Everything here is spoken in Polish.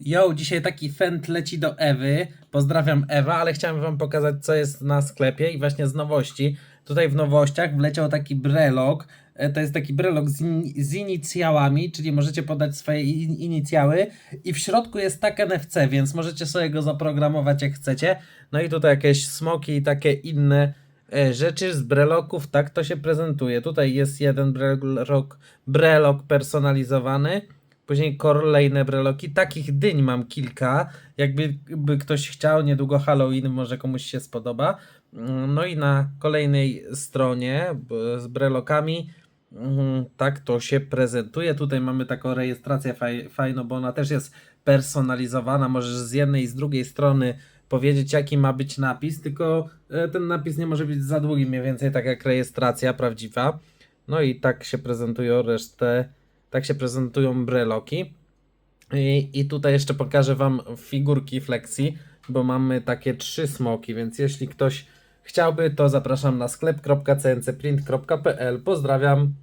Yo, dzisiaj taki fent leci do Ewy. Pozdrawiam Ewa, ale chciałem wam pokazać co jest na sklepie i właśnie z nowości. Tutaj w nowościach wleciał taki brelok. E, To jest taki brelok z, in z inicjałami, czyli możecie podać swoje in inicjały i w środku jest tak NFC, więc możecie sobie go zaprogramować jak chcecie. No i tutaj jakieś smoki i takie inne e, rzeczy z breloków, tak to się prezentuje. Tutaj jest jeden brelok, brelok personalizowany. Później kolejne breloki. Takich dyń mam kilka. Jakby by ktoś chciał, niedługo Halloween, może komuś się spodoba. Mm, No i na kolejnej stronie z brelokami mm, tak to się prezentuje. Tutaj mamy taką rejestrację faj, fajną, bo ona też jest personalizowana. Możesz z jednej i z drugiej strony powiedzieć, jaki ma być napis, tylko e, ten napis nie może być za długi, mniej więcej tak jak rejestracja prawdziwa. No i tak się prezentują resztę, tak się prezentują breloki. I, I tutaj jeszcze pokażę Wam figurki flexi, bo mamy takie trzy smoki, więc jeśli ktoś chciałby, to zapraszam na sklep.cncprint.pl. Pozdrawiam.